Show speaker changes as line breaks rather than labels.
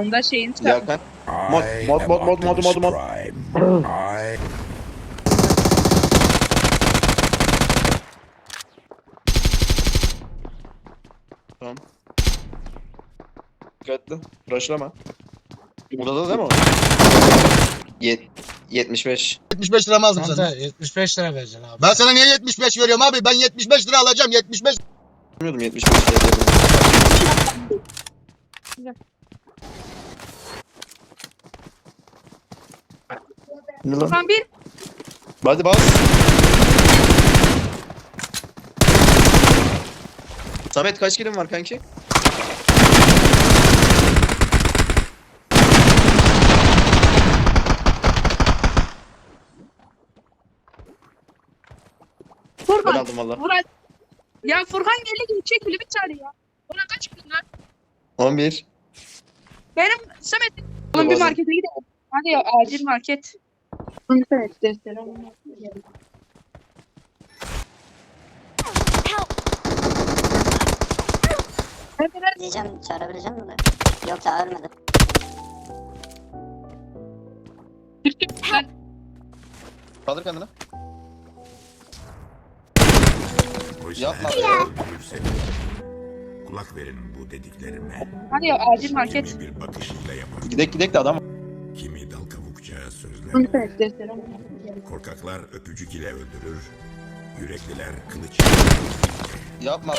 Onda şeyin
kan. Mod, mod, mod, mod, mod, mod, mod. Tamam. Dikkatli. Rushlama. Odada değil mi o? Yet 75.
75 lira mı aldım
Kanka
sana?
75 lira vereceksin abi.
Ben sana niye 75 veriyorum abi? Ben 75 lira alacağım 75.
Bilmiyordum 75 diye Ne lan?
Furkan bir.
Hadi bas. Samet kaç kilim var kanki? Ben
Furkan.
aldım valla.
Murat. Ya Furkan geldi gibi çekili bir tane ya. Ona kaç gün lan?
11.
Benim Samet. Oğlum bir markete gidelim. Hadi ya acil market. Evet?
Diyeceğim çağırabileceğim mi? Yok çağırmadı.
Ben-
Kaldır kendini.
Oysa
Yapma
her şey. Kulak verin bu dediklerime.
Hadi ya acil market.
Bir yapar.
Gidek gidek de adam.
Korkaklar öpücük ile öldürür. Yürekliler kılıç.
Yapma be.